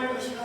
Merry Christmas.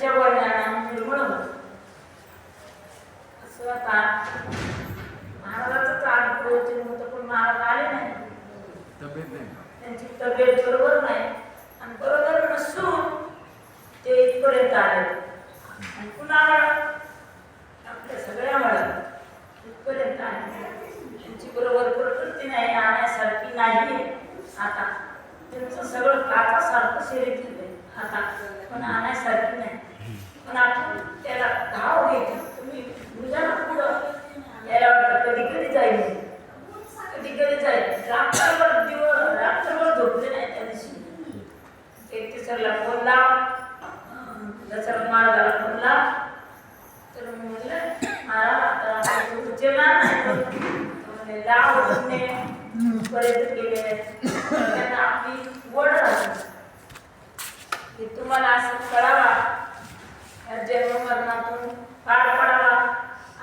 त्याच्या वडिलांना म्हणजे असं आता महाराजाचं चालू प्रवचन होतं पण महाराज आले नाही. त्यांची तब्येत बरोबर नाही. आणि बरोबर नसून ते इथपर्यंत आले. आणि कुणाला आपल्या सगळ्या मळात इथपर्यंत आले. त्यांची बरोबर प्रकृती नाही आणण्यासारखी नाही आता त्यांचं सगळं काका सारखं शरीर आता पण आणण्यासारखं पण त्याला धाव घेतली तुम्ही मुलांना पुढं. त्याला वाटतं कधी कधी जाईल? कधी कधी जाईल. रात्रभर दिवस रात्रभर झोपले नाही त्या एक ते सरला फोन लाव. जसं महाराजाला फोन लाव. तर म्हणलं महाराज आता झोपचे म्हणजे लाव बरेच गेले. त्यांना आपली वड राहते. तुम्हाला असं कळावा. या जन्ममरणातून पार पडावा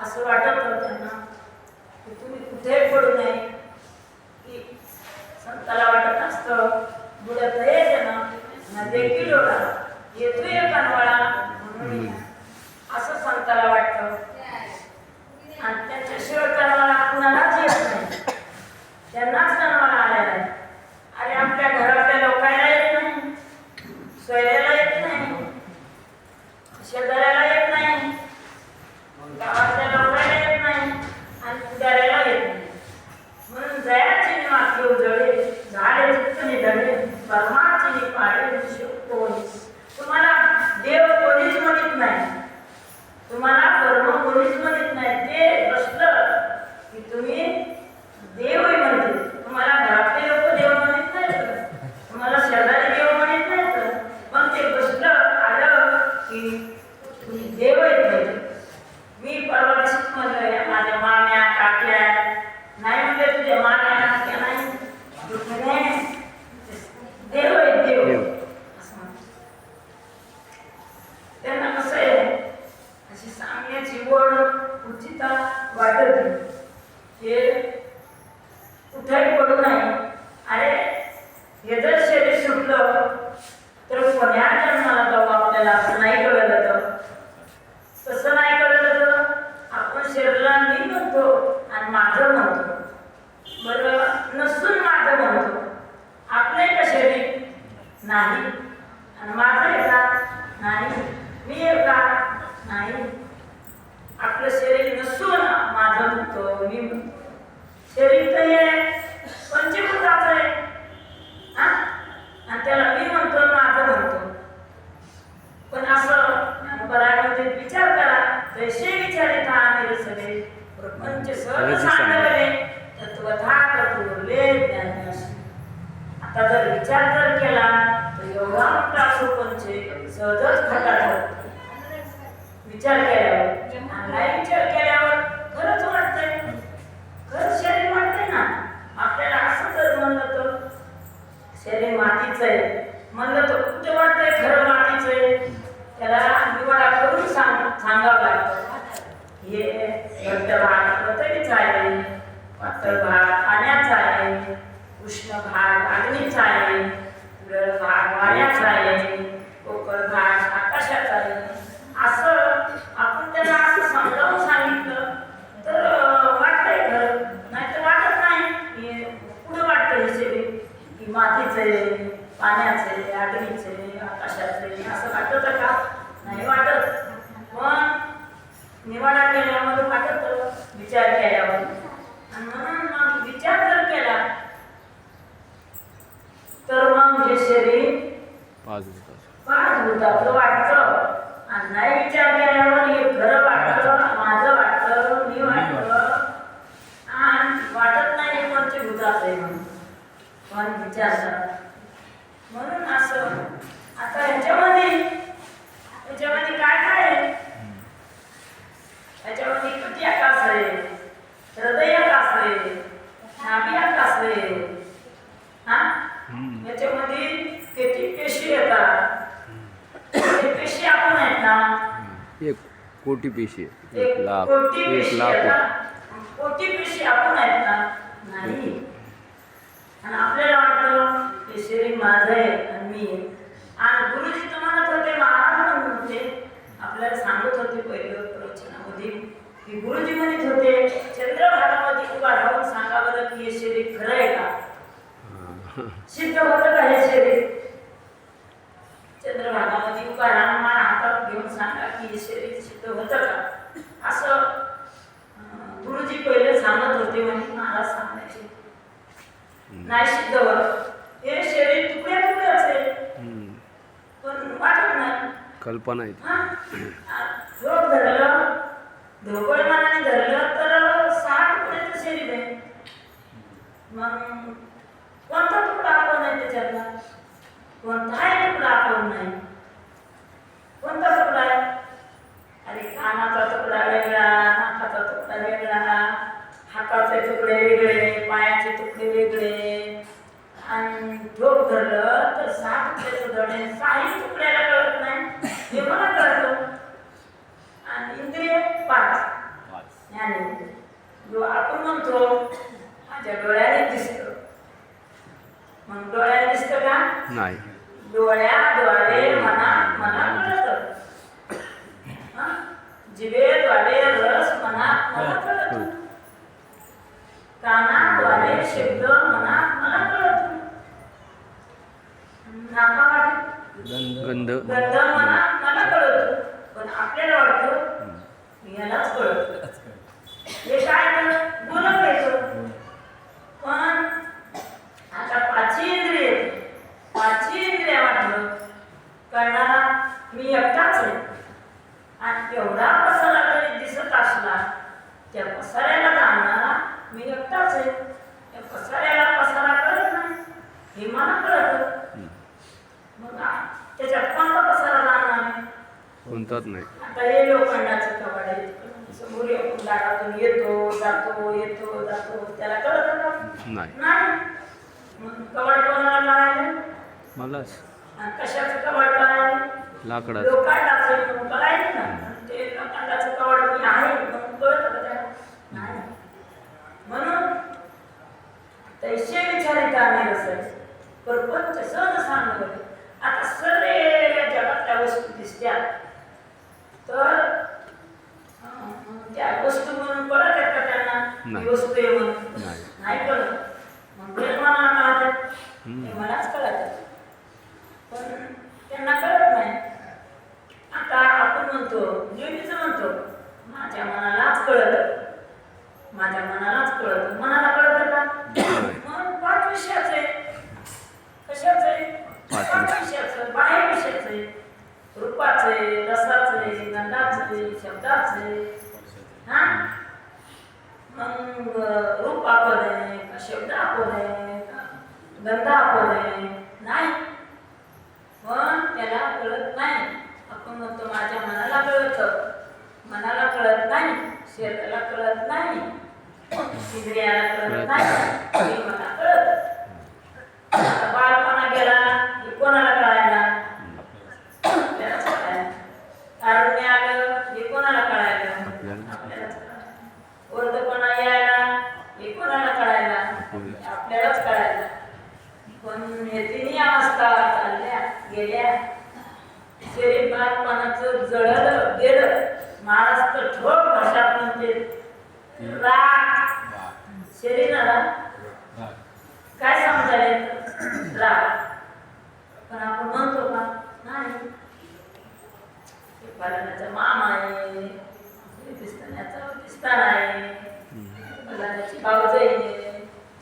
असं वाटत होतं त्यांना. की तुम्ही कुठेही पडू नये. की संताला वाटत असतं बुडत हे जण. देखील डोळा येतो ये कानवाळा म्हणून. असं संताला वाटतं. आणि त्याच्याशिवाय कानवाळा कुणालाच येत नाही. त्यांनाच कानवाळा आलेला आहे आणि आपल्या घरात गोष्टी होतात म्हणून. विचारतात म्हणून असं आता ह्याच्यामध्ये ह्याच्यामध्ये काय काय ह्याच्यामध्ये कृती आकाश आहे? हृदय आकाश आहे. नाभी आकाश आहे. हा? ह्याच्यामध्ये किती पेशी येतात? पेशी आपण आहेत ना? एक कोटी पेशी एक लाख. एक लाख. कोटी पेशी आपण आहेत ना? नाही. आणि आपल्याला वाटतं हे शरीर माझं आहे आणि मी आहे. आणि गुरुजी तर म्हणत होते महाराज म्हणत. होते आपल्याला सांगत होते पहिलं प्रवचनामध्ये की गुरुजी म्हणत होते चंद्रभागामध्ये उभा राहून सांगा बरं की हे शरीर खरं आहे का? का हे शरीर चंद्रभागामध्ये उभा राहून मान हातात घेऊन सांगा की हे शरीर सिद्ध होतं का असं अं, गुरुजी पहिले सांगत होते म्हणजे महाराज सांगायचे नाही सिद्ध होत हे शरीर तुकड्या तुकड्याच आहे हम्म. पण वाटत नाही कल्पना आहे ती. हा? झोप धरलं ढोबळमानाने धरलं तर सहा तुकड्याचं शरीर आहे मग कोणता तुकडा आपण आहे त्याच्यातला कोणताही तुकडा आपण नाही कोणता तुकडा आहे अरे कानाचा तुकडा वेगळा नाकाचा तुकडा वेगळा हाताचे तुकडे वेगळे पायाचे तुकडे वेगळे. आणि झोप धरलं तर सात तुकड्याचं धडे साही तुकड्याला कळत नाही. हे मला कळतं आणि इंद्रिय पाच ज्ञानेंद्रिय जो आपण म्हणतो माझ्या डोळ्याने दिसतं. मग डोळ्याने दिसतं का? नाही. डोळ्याद्वारे मना मना कळत. जिभेद्वारे रस मनात मला कळत. कानाद्वारे शब्द मनात मला कळत. नाकावाटे गंध. गंध मला कळतो. पण आपल्याला वाटतं यालाच कळत हे काय कळत बोलत घ्यायचं पण आता पाचही इंद्रिय पाचही इंद्रिय वाटलं करणारा मी एकटाच आहे आणि एवढा पसारा जरी दिसत असला त्या पसाऱ्याला जाणणारा मी एकटाच आहे त्या पसाऱ्याला पसारा कळत नाही हे मला कळत मग आ- त्याच्यात कोणता पसारा जाणार नाही कोणताच नाही आता हे लोखंडाचं कवाड आहे समोर येऊन दारातून येतो जातो येतो जातो त्याला कळत का नाही नाही मग कवाड कोणाला कळायला मलाच आणि कशाचं कवाड कळायला लाकडाचं लोखंडाचं म्हणून कळायला ना आणि ते लोखंडाचं कवाड मी आहे म्हणून कळत का त्याला नाही म्हणून तैसे विचारिता नाही असायचं प्रपंच सहज सांगलं आता सर्व या जगातल्या वस्तू दिसत्या तर अं, त्या वस्तू म्हणून कळत आहेत का त्यांना नाही. ही वस्तू आहे म्हणून नाही. नाही कळत मग ते मला कळत हम्म. हे मलाच कळत पण त्यांना कळत नाही आता आपण म्हणतो नेहमीच म्हणतो माझ्या मनालाच कळत माझ्या मनालाच कळत मनाला कळत का नाही. मग पाच विषयाचं आहे कशाचं आहे पाच पाच विषयाचं बाहेर विषयाचं आहे रूपाचं आहे रसाचं आहे गंधाचं आहे शब्दाचं हा मग रूप आहे का शब्द आहे का गंध आहे नाही पण त्याला कळत नाही आपण म्हणतो माझ्या मनाला कळत मनाला कळत नाही शरीराला कळत नाही इंद्रियाला कळत नाही मला कळत बाळपणा गेला हे कोणाला कळायला कळायला तारुण्य आलं कोणाला कळायला? वृद्धपणा यायला? हे कोणाला कळायला? आपल्यालाच कळायला. पण हे तिन्ही अवस्था चालल्या गेल्या? शरीर बालपणाचं जळलं गेलं. महाराष्ट्र ठोक भाषात म्हणते. राग. शरीराला काय समजायला? राग. पण आपण म्हणतो बलाण्याचा फलाण्याचा मामा आहे हे दिसताण्याचा दिसताना आहे. फलाण्याची भाऊजाई आहे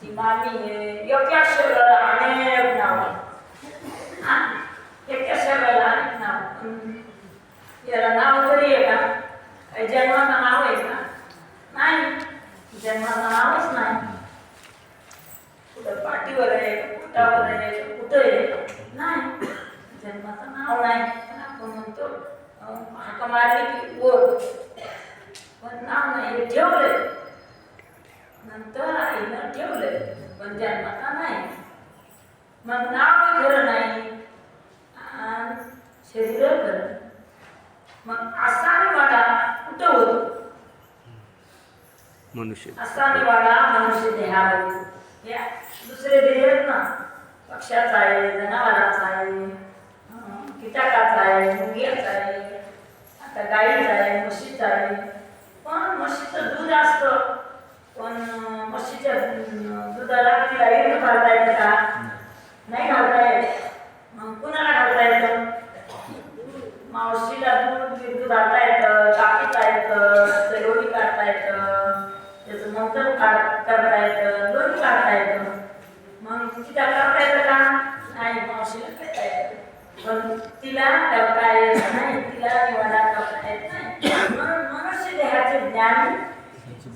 ती मामी आहे. एका शरीराला अनेक नाव. हा? एका शरीराला अनेक नाव. याला नाव तरी आहे का? काही जन्माचं नाव आहे का? नाही. जन्माचं नावच नाही. कुठं पाठीवर आहे का पोटावर आहे कुठं आहे? नाही. जन्माचं नाव नाही. पण आपण म्हणतो मारली की पण नाव नाही ठेवलंय. नंतर आईनं ठेवलंय पण जन्माता नाही. मग नाव खरं नाही शरीर खरं. मग असा निवाडा कुठं होतो? मनुष्य. असा निवाडा मनुष्य देहावर हे दुसरे देह आहेत ना पक्षाचा आहे जनावराचा आहे कीटकाचा आहे मुंग्याचा आहे. त्या गाईचा आहे म्हशीचा आहे पण म्हशीचं दूध असतं. पण म्हशीच्या दुधाला तिला एवढं घालता येतं का? नाही घालता येत. मग कुणाला घालता येतं? मावशीला दूध दूध घालता येतं कापीता येतं लोणी काढता येतं. त्याचं मंत्र काढतं करता येतं दोन्ही काढता येतं मग तिला करता येतं का नाही मावशीला करता येतं पण तिला करता येत नाही तिला निवाडा करता येत नाही म्हणून मनुष्य देहाचे ज्ञान पदी घेणे एवढा अधिकार नारायणे कृपावलोकनी दिदला मग एवढंच ती कृपा कुणाची देवाची आणि कुठं कळत असं संताकडे कसं का संताच्या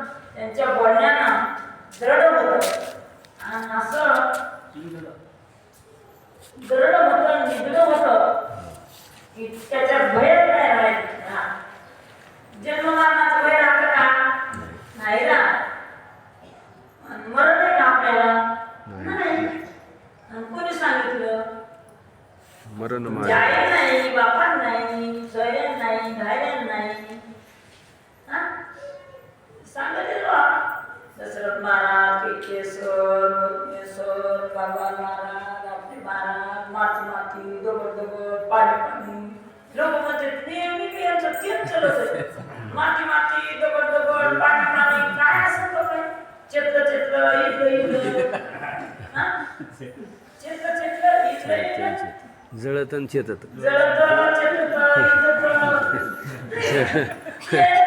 त्यांच्या बोलण्यानं दृढ होतं. आणि असं दृढ होतं निगड होतं की त्याच्यात भयच नाही राहायचा जन्ममरणाचं भय राहतं का? नाही राहत. मरण आहे का आपल्याला? नाही. कोणी सांगितलं? मरण नाही बापा नाही सोयऱ्यान नाही घायऱ्यान नाही हा? सांगत येतो दशरथ महाराज मोरकेश्वर बाबा महाराज आपले महाराज माती माती दगड दगड पाणी पाणी लोक म्हणतात नेहमी मी यांचं तेच चालत आहे. माती माती दगड दगड पाणी पाणी काय असं जळतन चेतत जळतं, चिरतं,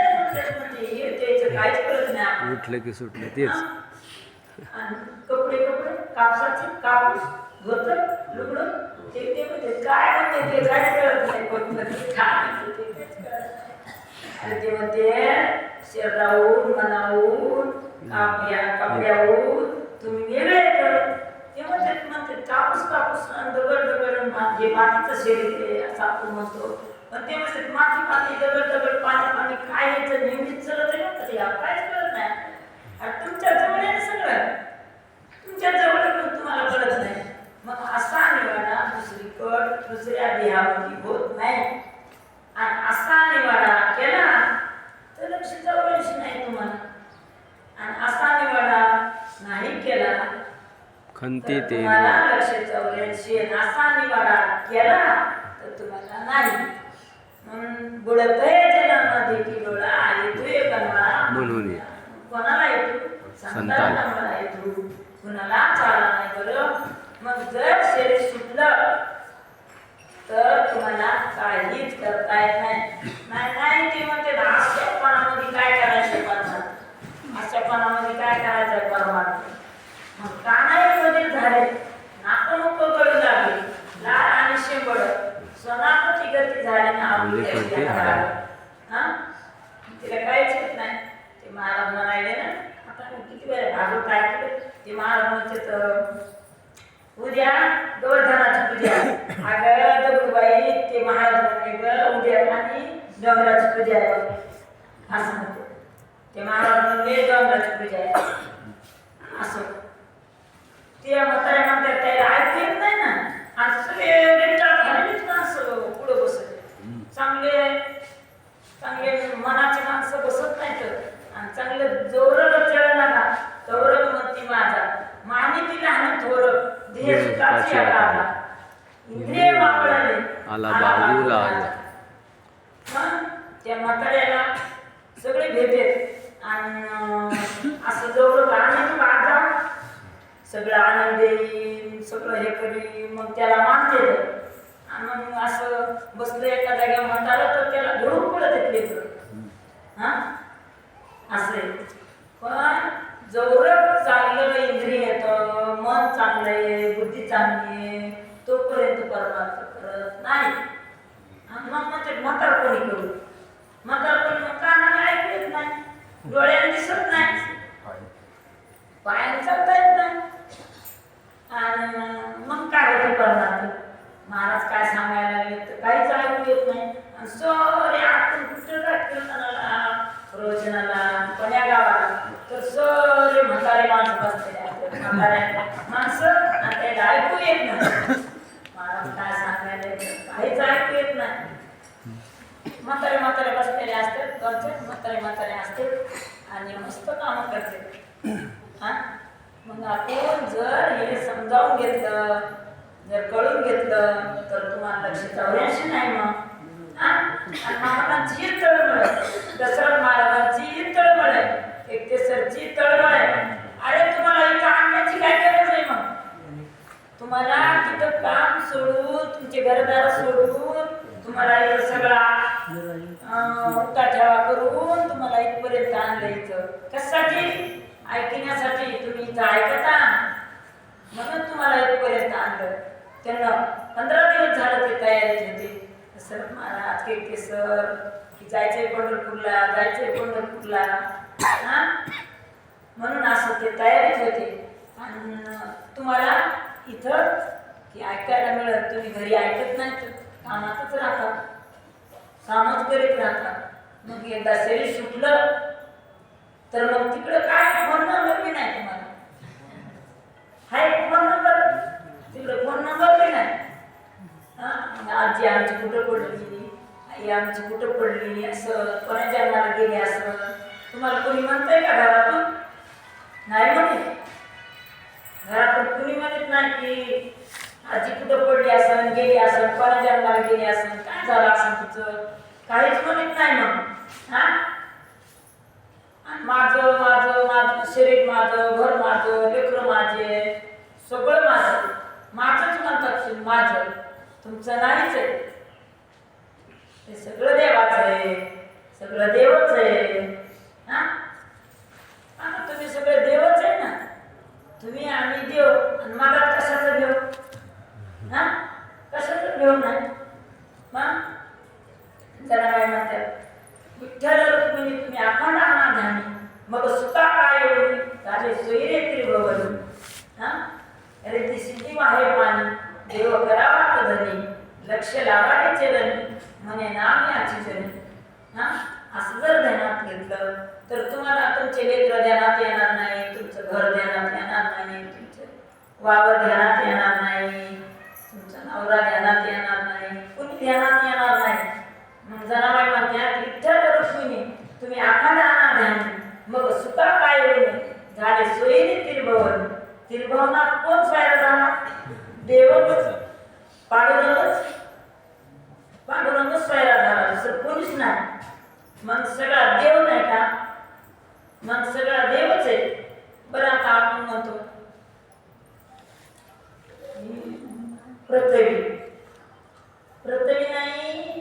उठलं की सुटलं तेच. आणि कपडे कपडे कापसाचे कापूस ते ते काय ते नाही ते आणि ते म्हणते कापड्या कपड्याहून तुम्ही वेगळे तर ते म्हणते म्हणते कापूस कापूस आणि दगड दगड जे मातीचं शरीर आहे असं आपण म्हणतो. पण ते म्हणजे माती माती दगड दगड पाणी पाणी काय यायचं नेहमीच चलत आहे ना तरी काय कळत नाही आणि तुमच्या जवळ आहे ना सगळं तुमच्या जवळ आहे पण तुम्हाला कळत नाही मग असा निवाडा दुसरीकड दुसऱ्या देहामध्ये होत नाही. आणि असा निवाडा केला तर लक्ष जवळशी नाही तुम्हाला. आणि असा निवाडा नाही केला खंती तर ते तुम्हाला लक्ष चौऱ्याऐंशी असा निवाडा केला तर तुम्हाला नाही. म्हणून बुडत जनामध्ये की डोळा येतोय कन्हा म्हणून ये. कोणाला येतो? संताला. संताला. येतो? कुणाला चाला नाही बरं मग जर शरीर तर तुम्हाला काहीच करता येत नाही. नाही नाही ते म्हणते आशेपणामध्ये काय करायचं परमात्मा आशेपणामध्ये काय करायचं परमात्मा मग कानाई मध्ये झाले नाक नुक कळू लागले लाल आणि शेंबड सोनापती गती झाली ना आपली म्हणजे? हा? तिला काहीच येत नाही. ते महाराज म्हणाले ना आता किती वेळ भागवत ऐकलं ते महाराज म्हणते तर उद्या गोवर्धनाची पूजा. अगं दगडूबाई ते महाराज ग उद्या आणि डोंगराची पूजा आहे असं म्हणते. ते महाराज म्हणले डोंगराची पूजा आहे. जवळ चांगलं इंद्रिय येतं मन चांगलं आहे बुद्धी चांगली आहे तोपर्यंत परमार्थ करत नाही. आणि मग म्हणते म्हातार कोणी करू. म्हातार कोणी मग कानाला ऐकू येत नाही डोळ्याने दिसत नाही पायाने चालता येत नाही. आणि मग काय होतं परमार्थ? महाराज काय सांगायला लागले तर काहीच ऐकू येत नाही. आणि सो म्हातारे माणसं बसलेले असतात म्हातारे माणसं आणि त्याला ऐकू येत नाही. महाराज काय सांगायला काहीच ऐकू येत नाही. म्हातारे म्हातारे बसलेले असतात गावचे म्हातारे म्हातारे असतात आणि मस्त कामं करते हा? मग आपण जर हे समजावून घेतलं जर कळून घेतलं तर तुम्हाला लक्ष चौऱ्याऐंशी नाही मग. हा? महाराजांची तळमळ दशरथ महाराजांची आहे तळमळ आहे अरे तुम्हाला इथं आणण्याची काय गरज आहे मग? तुम्हाला तिथं काम सोडून तुमचे घरदार सोडून तुम्हाला इथं सगळा अं, उठा ठेवा करून तुम्हाला इथपर्यंत आणलं इथं. कशासाठी? ऐकण्यासाठी. तुम्ही इथं ऐकता. म्हणून तुम्हाला इथपर्यंत आणलं. त्यांना पंधरा दिवस झालं ते तयारीत होते. सर महाराज के केसर की जायचंय पंढरपूरला जायचंय पंढरपूरला. म्हणून असं ते तयारीत होते आणि तुम्हाला इथं की ऐकायला मिळत तुम्ही घरी ऐकत नाही तर कामातच राहता. कामच करीत राहता. मग एकदा शरीर सुटलं तर मग तिकडं काय फोन नंबर बी नाही तुम्हाला. हाय फोन नंबर तिकडं फोन नंबर बी नाही. हा? म्हणजे आजी आमची कुठं पडली आई आमची कुठं पडली असं कोणाच्या जन्माला गेली असं? तुम्हाला कोणी म्हणतंय का घरातून? नाही म्हणे. घरातून कुणी म्हणत नाही की आजी कुठं पडली असन गेली असन कोणा जन्माला गेली असन काय झालं असन तुझं? काहीच म्हणत नाही मग. हा? आणि माझं माझं माझं शरीर माझं घर माझं लेकरं माझे सगळं माझं. माझंच म्हणतात माझं. तुमचं नाहीच आहे. ते सगळं देवाचं आहे. सगळं देवच आहे हा हा, तुम्ही सगळे देवच आहे ना तुम्ही आम्ही देव आणि मला कशाचं देव? हा? कशाचं देव नाही? मग त्याला काय म्हणतात? विठ्ठल रुक्मिणी तुम्ही अखंड आणा ध्यानी मग सुका काय एवढी राजे सोयरे त्रिभवन. हा? अरे ती सिद्धी आहे पाणी देव करावा तो धनी लक्ष लावायचे धनी म्हणे नाम याची जनी हा? असं जर ध्यानात घेतलं तर तुम्हाला तुमचे लेकर ध्यानात येणार नाही तुमचं घर ध्यानात येणार नाही तुमचं वावर ध्यानात येणार नाही तुमचा नवरा ध्यानात येणार नाही कुणी ध्यानात येणार नाही. मग जनाबाई म्हणतात विठ्ठल रुक्मिणी तुम्ही अखंड आणा ध्यान. मग सुका काय होईल झाले सोयीने तिरभवन. तिरभवनात कोण बाहेर जाणार? देवच पांडुरंगच. पांडुरंगच बाहेर झाला दुसरं कोणीच नाही. मग सगळा देव नाही का? मग सगळा देवच आहे. बरं आता आपण म्हणतो. पृथ्वी पृथ्वी नाही.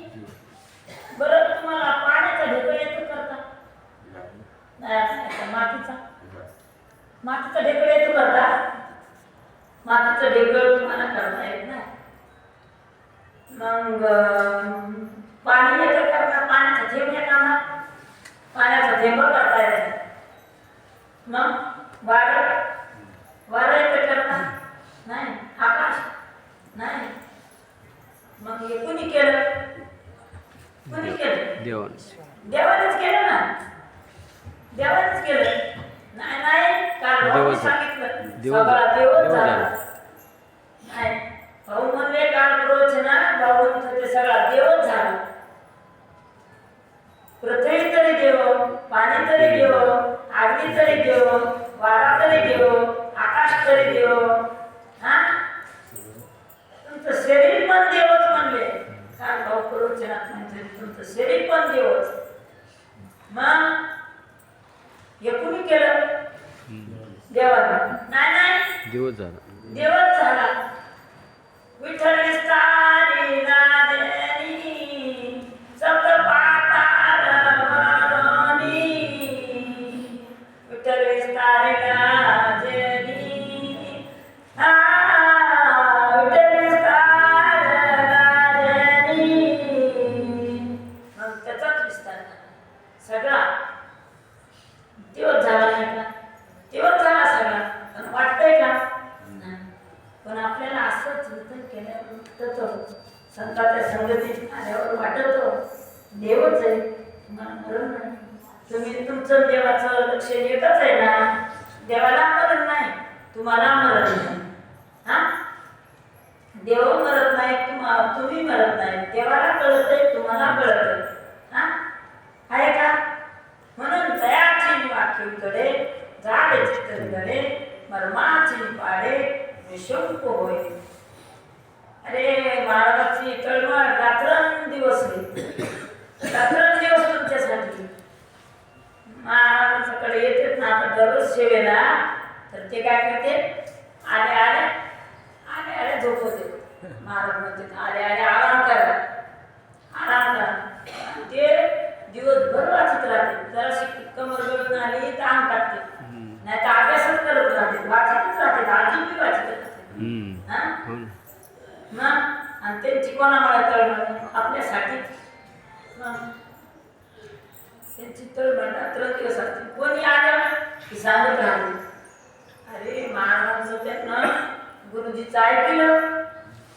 गुरुजीचं ऐकलं.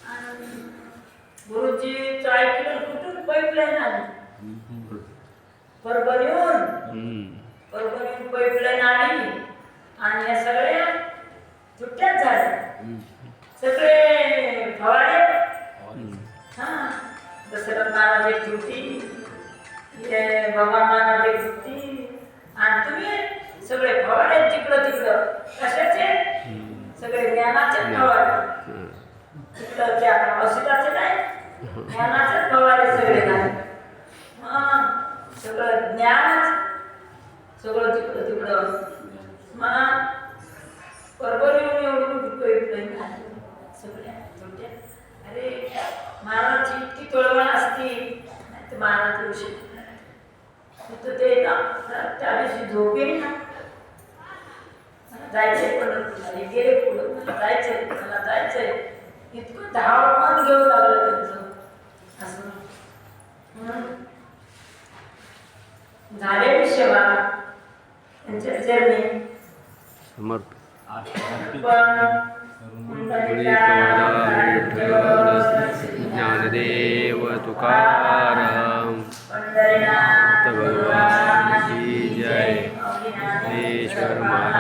आणि गुरुजीचं ऐकलं कुठून? पाईपलाईन आली परभणीहून हम्म. येऊन पाईपलाईन आली आणि या सगळ्या सुट्ट्याच झाल्या. सगळे फवारे हम्म. हा. दशरथ महाराज एक होती. बाबा महाराज एक होती. आणि तुम्ही सगळे फवारे तिकडं तिकडं कशाचे? सगळे ज्ञानाचे फवारे. तिकडं औषधाचे नाही ज्ञानाचे फवारे सगळे नाही सगळं ज्ञानच सगळं तिकडं तिकडं. मग परभणीहून एवढी मोठी पैपलाईन घातली सगळ्या अरे महाराजची इतकी तळमळ असती. तर महाराज येऊ शकत ते ना त्या दिवशी झोप ना जायचंय पंढरपूरला. गेले मला इतकं धावपण घेऊ लागलं त्यांचं. असं. झाले सेवा. त्यांच्या ज्ञानदेव भगवान जय. देश्वर महाराज